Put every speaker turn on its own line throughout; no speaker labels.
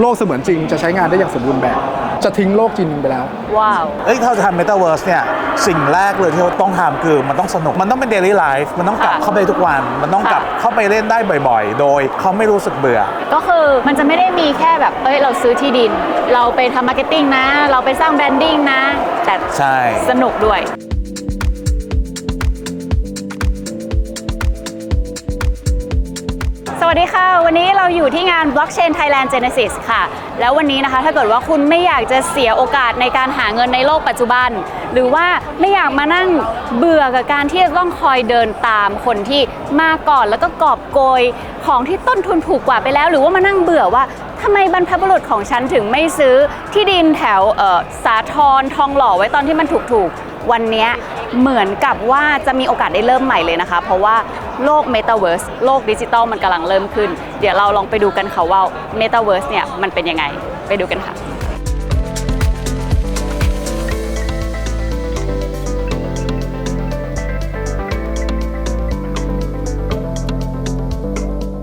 โลกเสมือนจริงจะใช้งานได้อย่างสมบูรณ์แบบ จะทิ้งโลกจริงไปแล้ว
ว้าว
เอ้ยถ้าเราจะทำ Metaverse เนี่ย สิ่งแรกเลยที่เราต้องทำคือมันต้องสนุก มันต้องเป็น daily life มันต้องกลับ
ค่ะ
เข้าไปทุกวัน มันต้องกลับ
ค่ะ
เข้าไปเล่นได้บ่อยๆ โดยเขาไม่รู้สึกเบื่อ
ก็คือมันจะไม่ได้มีแค่แบบ เอ้ย เราซื้อที่ดิน เราไปทำมาร์เก็ตติ้งนะ เราไปสร้างแบรนดิ้งนะ แต่
ใช่
สนุกด้วย วัสดีค่ะ วันนี้เราอยู่ที่งาน Blockchain Thailand Genesis ค่ะ แล้ววันนี้นะคะถ้าเกิดว่าคุณไม่อยากจะเสียโอกาสในการหาเงินในโลกปัจจุบัน หรือว่าไม่อยากมานั่งเบื่อกับการที่จะต้องคอยเดินตามคนที่มาก่อนแล้วก็กอบโกยของที่ต้นทุนถูกกว่าไปแล้ว หรือว่ามานั่งเบื่อว่าทำไมบรรพบุรุษของฉันถึงไม่ซื้อที่ดินแถวสาทรทองหล่อไว้ตอนที่มันถูกๆวันนี้เหมือนกับว่าจะมีโอกาสได้เริ่มใหม่เลยนะคะ เพราะว่า โลก Metaverse โลกดิจิตอลมันกำลังเริ่มขึ้น เดี๋ยวเราลองไปดูกันค่ะว่า Metaverse เนี่ยมันเป็นยังไง ไปดูกันค่ะ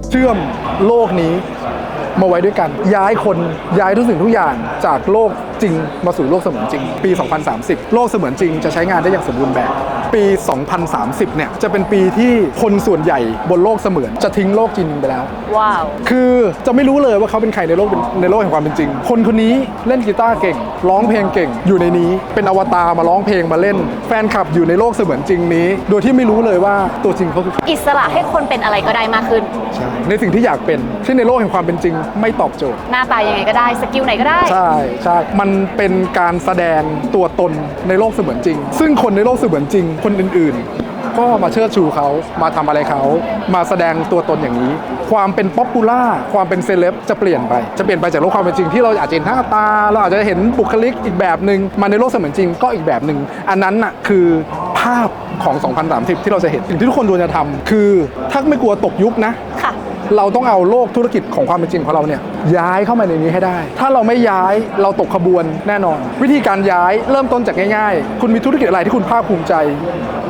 เชื่อมโลกนี้มาไว้ด้วยกัน ย้ายคนย้ายทุกสิ่งทุกอย่างจากโลก จริงมาสู่โลกเสมือนจริง ปี 2030 โลกเสมือนจริงจะใช้งานได้อย่างสมบูรณ์แบบ ปี 2030 เนี่ยจะเป็นปีที่คนส่วนใหญ่บนโลกเสมือนจะทิ้งโลกจริงไปแล้ว
ว้าว
คือจะไม่รู้เลยว่าเขาเป็นใครในโลกในโลกแห่งความเป็นจริง คนคนนี้เล่นกีตาร์เก่ง ร้องเพลงเก่ง อยู่ในนี้เป็นอวตารมาร้องเพลงมาเล่น แฟนคลับอยู่ในโลกเสมือนจริงนี้ โดยที่ไม่รู้เลยว่าตัวจริงเขาคือใคร
อิสระให้คนเป็นอะไรก็ได้มากขึ้น
ใช่ในสิ่งที่อยากเป็นที่ในโลกแห่งความเป็นจริง ไม่ตอบโจทย์
หน้าตายังไงก็ได้ สกิลไหนก็ได้
ใช่ใช่มันเป็นการแสดงตัวตนในโลกเสมือนจริง ซึ่งคนในโลกเสมือนจริง คนอื่นๆ ก็มาเชิดชูเขามาทำอะไรเขา มาแสดงตัวตนอย่างนี้ ความเป็นป๊อปปูล่าความเป็นเซเลบจะเปลี่ยนไป จะเปลี่ยนไปจากโลกความเป็นจริงที่เราอาจจะเห็นหน้าตา เราอาจจะเห็นบุคลิกอีกแบบหนึ่งมาในโลกเสมือนจริงก็อีกแบบหนึ่งอันนั้นน่ะคือภาพของ 2030 ที่เราจะเห็นสิ่งที่ทุกคนควรจะทำคือถ้าไม่กลัวตกยุคนะ
ค่ะ
เราต้องเอาโลกธุรกิจของความเป็นจริงของเราเนี่ยย้ายเข้ามาในนี้ให้ได้ ถ้าเราไม่ย้ายเราตกขบวนแน่นอน วิธีการย้ายเริ่มต้นจากง่ายๆ คุณมีธุรกิจอะไรที่คุณภาคภูมิใจ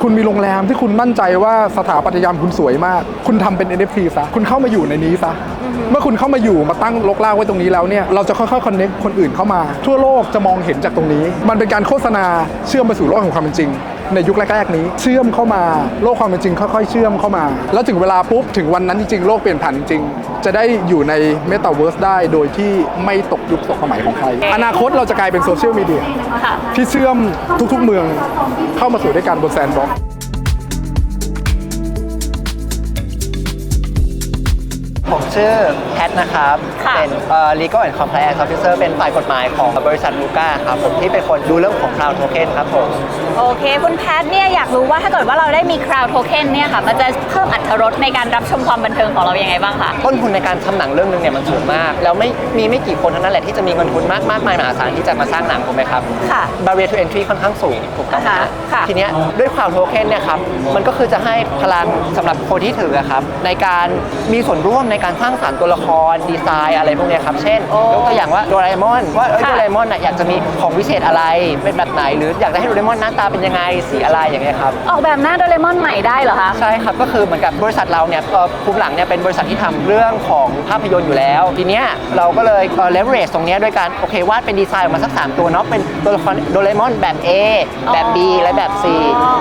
คุณมีโรงแรมที่คุณมั่นใจว่าสถาปัตยกรรมคุณสวยมาก คุณทำเป็น NFT ซะ คุณเข้ามาอยู่ในนี้ซะ เมื่อคุณเข้ามาอยู่มาตั้งลกลากไว้ตรงนี้แล้วเนี่ย เราจะค่อยๆคอนเน็กคนอื่นเข้ามา ทั่วโลกจะมองเห็นจากตรงนี้ มันเป็นการโฆษณาเชื่อมไปสู่โลกของความเป็นจริงในยุคแรกๆนี้เชื่อมเข้ามา โลกความเป็นจริงค่อยๆเชื่อมเข้ามา แล้วถึงเวลาปุ๊บ ถึงวันนั้นจริงๆ โลกเปลี่ยนผ่านจริงๆจะได้อยู่ในเมตาเวิร์สได้โดยที่ไม่ตกยุคตกสมัยของใคร อนาคตเราจะกลายเป็นโซเชียลมีเดีย
ค่ะ
ที่เชื่อมทุกๆเมืองเข้ามาสู่ด้วยกันบนแซนด์บ็อกซ์
ผมชื่อแพทนะครับ
ค่ะ
เป็นเอ่อ legal and compliance officer เป็นฝ่ายกฎหมายของบริษัทลูก้าครับผมที่เป็นคนดูเรื่องของ cloud token ครับผม
โอเค คุณแพทเนี่ยอยากรู้ว่าถ้าเกิดว่าเราได้มี crowd token เนี่ยค่ะ มันจะเพิ่มอัตรรสในการรับชมความบันเทิงของเรายังไงบ้างคะ
ต้นทุนในการทำหนังเรื่องนึงเนี่ยมันสูงมาก แล้วไม่มีไม่กี่คนเท่านั้นแหละที่จะมีเงินทุนมากมากมายมหาศาลที่จะมาสร้างหนังถูกไหมครับ
ค่ะ
barrier to entry ค่อนข้างสูงถูกต้องไหม
ค่ะ
ฮะ
ค่ะ
ทีเนี้ยด้วย cloud token เนี่ยครับมันก็คือจะให้พลังสำหรับคนที่ถืออะครับในการมีส่วนร่วมในการสร้างสรรค์ตัวละครดีไซน์อะไรพวกเนี้ยครับ เช่น
โอ้
ยกตัวอย่างว่าโดราเอมอนว่าเอ้ย
ค่ะ
โดราเอมอนน่ะอยากจะมีของวิเศษอะไรเป็นแบบไหน หรืออยากจะให้โดราเอมอนหน้าตาเป็นยังไงสีอะไรอย่างเงี้ยครับ
ออกแบบหน้าโดเรมอนใหม่ได้เหรอคะ
ใช่ครับ ก็คือเหมือนกับบริษัทเราเนี่ยเอ่อภูมิหลังเนี่ยเป็นบริษัทที่ทำเรื่องของภาพยนตร์อยู่แล้ว ทีเนี้ยเราก็เลยเอ่อ leverage ตรงเนี้ยด้วยการโอเควาดเป็นดีไซน์ออกมาสัก 3 ตัวเนาะเป็นตัวละครโดเรมอนแบบ A แบบ B และแบบ C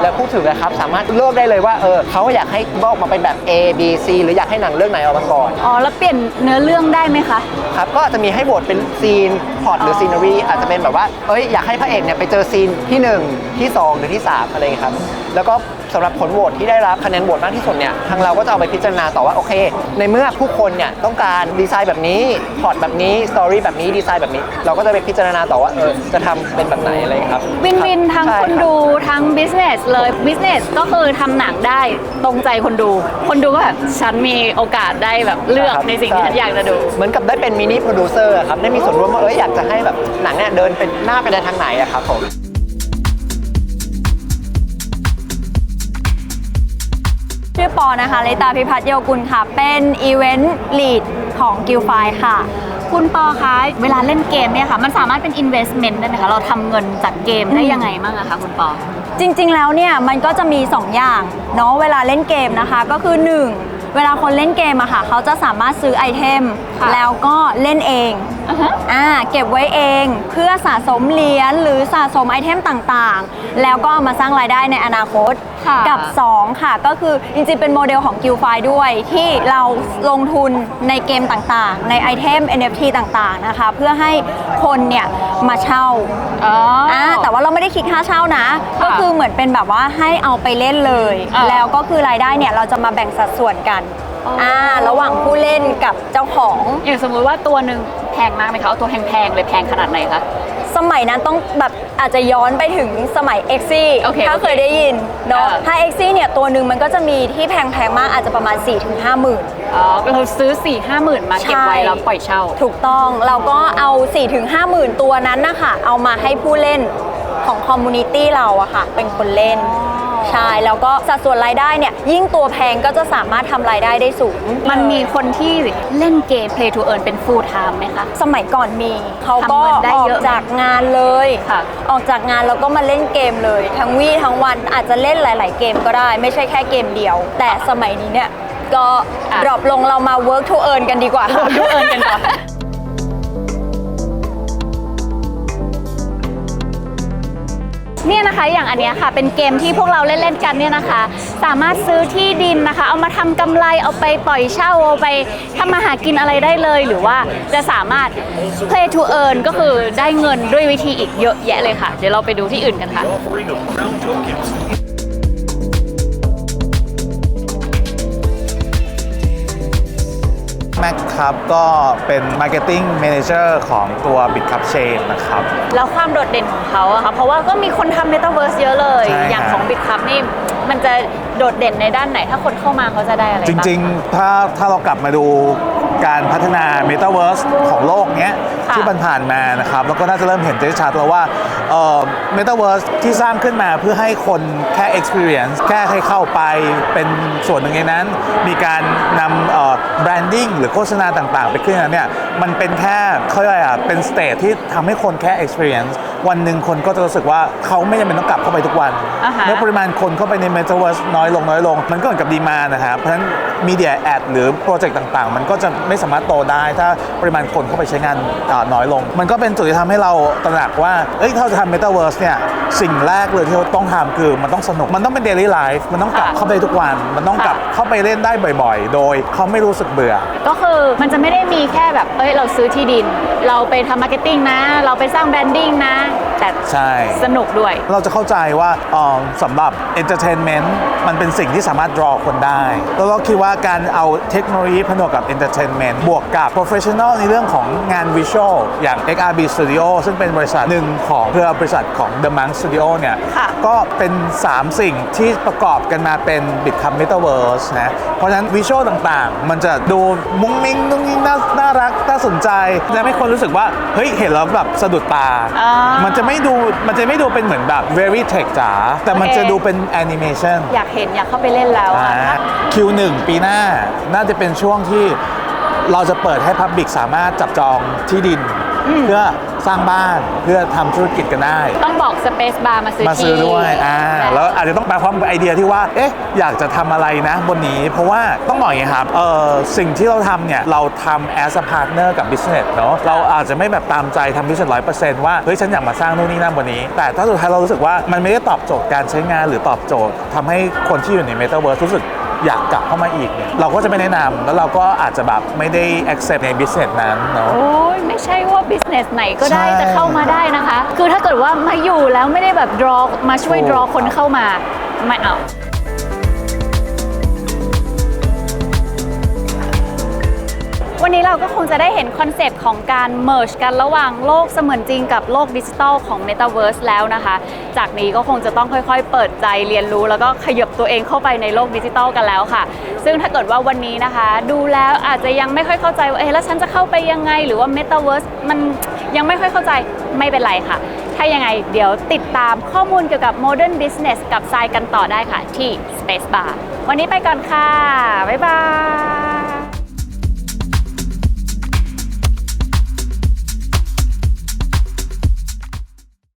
แล้วผู้ถือนะครับสามารถเลือกได้เลยว่าเออเขาอยากให้บอกมาเป็นแบบ A B C หรืออยากให้หนังเรื่องไหนออกมาก่อน
อ๋อ แล้วเปลี่ยนเนื้อเรื่องได้ไหมคะ
ครับก็อาจจะมีให้โหวตเป็นซีนพอร์ตหรือซีนารีอาจจะเป็นแบบว่าเอ้ยอยากให้พระเอกเนี่ยไปเจอซีนที่ 1 ที่ 2 หรือที่ 3 อะไรอย่างเงี้ยครับ แล้วก็ สำหรับผลโหวตที่ได้รับคะแนนโหวตมากที่สุดเนี่ยทางเราก็จะเอาไปพิจารณาต่อว่าโอเค ในเมื่อผู้คนเนี่ยต้องการดีไซน์แบบนี้พอร์ตแบบนี้สตอรี่แบบนี้ดีไซน์แบบนี้ เราก็จะไปพิจารณาต่อว่าเออจะทำเป็นแบบไหนอะไรอย่างเงี้ยครับ
วินวินทั้ง
ใช่
คน
รับ
ดูทั้ง business เลย business ก็คือทำหนังได้ตรงใจคนดู คนดูก็แบบฉันมีโอกาสได้แบบเลือก
ครับ
ในสิ่งที่ฉันอยากจะดู
เหมือนกับได้เป็นมินิโปรดิวเซอร์ครับได้มีส่วนร่วมว่าเอออยากจะให้แบบหนังเนี่ยเดินเป็นหน้าไปในทางไหนอะครับผม
ชื่อปอนะคะเลตาพิพัฒน์โยกุลค่ะ เป็นอีเวนต์ลีดของกิลไฟค่ะ
คุณปอคะเวลาเล่นเกมเนี่ยค่ะ มันสามารถเป็น investment ได้ไหมคะเราทำเงินจากเกมได้ยังไงบ้างอะคะคุณปอ
จริงๆ แล้วเนี่ยมันก็จะมี 2 อย่างเนาะเวลาเล่นเกมนะคะ ก็คือ 1 เวลาคนเล่นเกมอะค่ะ เขาจะสามารถซื้อไอเทม
ค่ะ
แล้วก็เล่นเอง
อ่าฮะ
อ่าเก็บไว้เองเพื่อสะสมเหรียญหรือสะสมไอเทมต่างๆ แล้วก็เอามาสร้างรายได้ในอนาคต
ค่ะ
กับ 2 ค่ะ ก็คือจริงๆเป็นโมเดลของ g u i l d f i ด้วย ที่เราลงทุนในเกมต่างๆ ในไอเทม NFT ต่างๆนะคะ เพื่อให้คนเนี่ย มาเช่า
อ๋ออ
อ่าแต่ว่าเราไม่ได้คิดค่าเช่านะ
ค่ะ
ก็คือเหมือนเป็นแบบว่าให้เอาไปเล่นเลย
อ่า
แล้วก็คือรายได้เนี่ยเราจะมาแบ่งสัดส่วนกัน
อ๋ออ่
อ่าระหว่างผู้เล่นกับเจ้าของ
อย่างสมมุติว่าตัวหนึ่งแพงมากไหมคะเอาตัวแพงๆเลยแพงขนาดไหนคะ
สมัยนั้นต้องแบบอาจจะย้อนไปถึงสมัย x อ
โอเค
ถ้า
โอเค
เคยได้ยินเนาะ
เออ
ถ้า x อเนี่ยตัวหนึ่งมันก็จะมีที่แพงๆมากอาจจะประมาณ 4-5ถึงห้าหมื่น
อ๋อเราซื้อ4ี่ห้าหมื่นมาเก็บไว้
ใช่
แล้วปล่อยเช่า
ถูกต้องเราก็เอา4-5ถึงห้าหมื่นตัวนั้นนะคะเอามาให้ผู้เล่นของคอมมูนิตี้เราอะค่ะ เป็นคนเล่น ใช่ แล้วก็สัดส่วนรายได้เนี่ย ยิ่งตัวแพงก็จะสามารถทำรายได้ได้สูง
มันมีคนที่เล่นเกม Play to Earn เป็น full time ไหมคะ
สมัยก่อนมีเขาก็
ทำเงินได้
ออก
เยอะ
จากงานเลย
ค่ะ
ออกจากงานแล้วก็มาเล่นเกมเลย ทั้งวี่ทั้งวันอาจจะเล่นหลาย ๆ เกมก็ได้ ไม่ใช่แค่เกมเดียว แต่สมัยนี้เนี่ยก็
อะ
ดรอปลงเรามา work to earn กันดีกว่า
ดูเอินกันก่อน เนี่ยนะคะอย่างอันเนี้ยค่ะ เป็นเกมที่พวกเราเล่นๆกันเนี่ยนะคะ สามารถซื้อที่ดินนะคะ เอามาทำกำไรเอาไปปล่อยเช่าเอาไปทำมาหากินอะไรได้เลย หรือว่าจะสามารถ play to earn ก็คือได้เงินด้วยวิธีอีกเยอะแยะเลยค่ะ เดี๋ยวเราไปดูที่อื่นกันค่ะ
แม็กครับ ก็เป็น Marketing Manager ของตัว BitCup Chain นะครับ
แล้วความโดดเด่นของเขาอะค่ะเพราะว่าก็มีคนทำ Metaverse เยอะเลย
ใช่ครับ
อย่างของ Bitcup นี่มันจะโดดเด่นในด้านไหน ถ้าคนเข้ามาเขาจะได้อะไร
จ
บ้าง
ริง ๆ ถ้าถ้าเรากลับมาดู การพัฒนา Metaverse ของโลกเนี้ย
ค่ะ
ที่มันผ่านมานะครับแล้วก็น่าจะเริ่มเห็นได้ชัดแล้วว่าเอ่อ Metaverse ที่สร้างขึ้นมาเพื่อให้คนแค่ experience แค่ให้เข้าไปเป็นส่วนหนึ่งในนั้น มีการนำเอ่อ branding หรือโฆษณาต่างๆ ไปขึ้นนั้นเนี่ยมันเป็นแค่เขาเรียกอะไรอะเป็น state ที่ทำให้คนแค่ experience วันหนึ่งคนก็จะรู้สึกว่าเขาไม่จำเป็นต้องกลับเข้าไปทุกวัน
อ่าฮะ
เมื่อปริมาณคนเข้าไปใน Metaverse น้อยลงน้อยลง มันก็เหมือนกับดีมานะครับเพราะฉะนั้นมีเดียแอดหรือโปรเจกต์ต่างๆ มันก็จะไม่สามารถโตได้ ถ้าปริมาณคนเข้าไปใช้งานอ่าน้อยลง มันก็เป็นจุดที่ทำให้เราตระหนักว่าเอ้ยถ้าเราจะทำ Metaverse เนี่ยสิ่งแรกเลยที่เราต้องทำคือมันต้องสนุกมันต้องเป็น daily life มันต้องกลับ
ค่ะ
เข้าไปทุกวัน มันต้องกลับ
ค่ะ
เข้าไปเล่นได้บ่อย ๆ โดยเขาไม่รู้สึกเบื่อ
ก็คือมันจะไม่ได้มีแค่แบบเอ้ยเราซื้อที่ดิน เราไปทำมาร์เก็ตติ้งนะ เราไปสร้างแบรนดิ้งนะ แต่
ใช่
สนุกด้วย
เราจะเข้าใจว่าเอ่อสำหรับ entertainment มันเป็นสิ่งที่สามารถ draw คนได้ แล้วเราคิดว่าการเอาเทคโนโลยีผนวกกับ entertainment บวกกับ professional ในเรื่องของงาน visual อย่าง XRB Studio ซึ่งเป็นบริษัทหนึ่งของเพื่อบริษัทของ The Monk Studio เนี่ย
ค่ะ
ก็เป็น 3 สิ่งที่ประกอบกันมาเป็น Bitcom Metaverse นะ เพราะฉะนั้น visual ต่างๆ มันจะดูมุ้งมิ้งนุ่งนิ่งน่าน่ารัก น่าสนใจ และให้คนรู้สึกว่าเฮ้ยเห็นแล้วแบบสะดุดตา
อ่ามั
มันจะไม่ดูมันจะไม่ดูเป็นเหมือนแบบ very tech จ๋าแต่มัน
โอเค
จะดูเป็น animation
อยากเห็นอยากเข้าไปเล่นแล้วอะ
อ่า Q1 ปีหน้าน่าจะเป็นช่วงที่เราจะเปิดให้ Public สามารถจับจองที่ดิน เพื่อสร้างบ้านเพื่อทำธุรกิจกันได้
ต้องบอก Space Bar มาซื้อ
มาซื้อ
ที่
ด้วยอ่าแล้วอาจจะต้องมาพร้อมกับไอเดียที่ว่า เอ๊ะ อยากจะทำอะไรนะบนนี้ เพราะว่าต้องบอกอย่างนี้ครับ เออสิ่งที่เราทำเนี่ย เราทำ as a partner กับ business เนาะเราอาจจะไม่แบบตามใจทำ business ร้อยเปอร์เซ็นต์ว่า เฮ้ย ฉันอยากมาสร้างนู่นนี่นั่นบนนี้ แต่ถ้าสุดท้ายเรารู้สึกว่ามันไม่ได้ตอบโจทย์การใช้งานหรือตอบโจทย์ทำให้คนที่อยู่ใน metaverse รู้สึกอยากกลับเข้ามาอีกเนี่ยเราก็จะไม่แนะนำแล้วเราก็อาจจะแบบไม่ได้ accept ใน business นั้นเนาะ
โอ้ยไม่ใช่ว่า business ไหนก็ได้
ใช่
จะเข้ามาได้นะคะ คือถ้าเกิดว่ามาอยู่แล้วไม่ได้แบบ draw มาช่วย
ถูก
draw คนเข้ามาไม่เอา วันนี้เราก็คงจะได้เห็นคอนเซปต์ของการ merge กันระหว่างโลกเสมือนจริงกับโลกดิจิทัลของ Metaverse แล้วนะคะ จากนี้ก็คงจะต้องค่อยๆ เปิดใจเรียนรู้ แล้วก็ขยับตัวเองเข้าไปในโลกดิจิทัลกันแล้วค่ะ ซึ่งถ้าเกิดว่าวันนี้นะคะ ดูแล้วอาจจะยังไม่ค่อยเข้าใจว่าเอ๊ะแล้วฉันจะเข้าไปยังไง หรือว่า Metaverse มันยังไม่ค่อยเข้าใจไม่เป็นไรค่ะ ถ้ายังไงเดี๋ยวติดตามข้อมูลเกี่ยวกับ Modern Business กับทรายกันต่อได้ค่ะที่ Space Bar วันนี้ไปก่อนค่ะ บ๊ายบาย